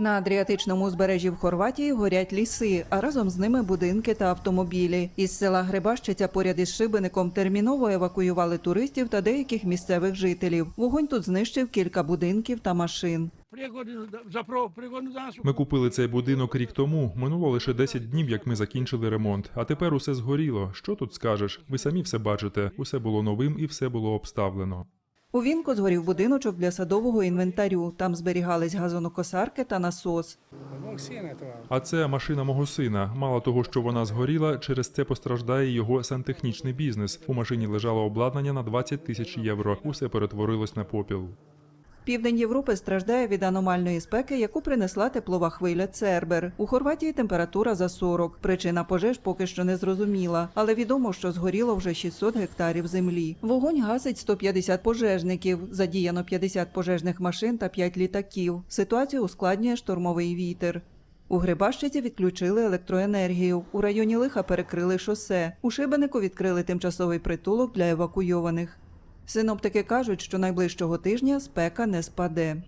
На Адріатичному узбережжі в Хорватії горять ліси, а разом з ними будинки та автомобілі. Із села Грибащиця поряд із Шибеником терміново евакуювали туристів та деяких місцевих жителів. Вогонь тут знищив кілька будинків та машин. Ми купили цей будинок рік тому. Минуло лише 10 днів, як ми закінчили ремонт. А тепер усе згоріло. Що тут скажеш? Ви самі все бачите. Усе було новим і все було обставлено. У Вінку згорів будиночок для садового інвентарю. Там зберігались газонокосарки та насос. А це машина мого сина. Мало того, що вона згоріла, через це постраждає його сантехнічний бізнес. У машині лежало обладнання на 20 тисяч євро. Усе перетворилось на попіл. Південь Європи страждає від аномальної спеки, яку принесла теплова хвиля Цербер. У Хорватії температура за 40. Причина пожеж поки що не зрозуміла, але відомо, що згоріло вже 600 гектарів землі. Вогонь гасить 150 пожежників. Задіяно 50 пожежних машин та 5 літаків. Ситуацію ускладнює штормовий вітер. У Грибащиці відключили електроенергію. У районі Лиха перекрили шосе. У Шибенику відкрили тимчасовий притулок для евакуйованих. Синоптики кажуть, що найближчого тижня спека не спаде.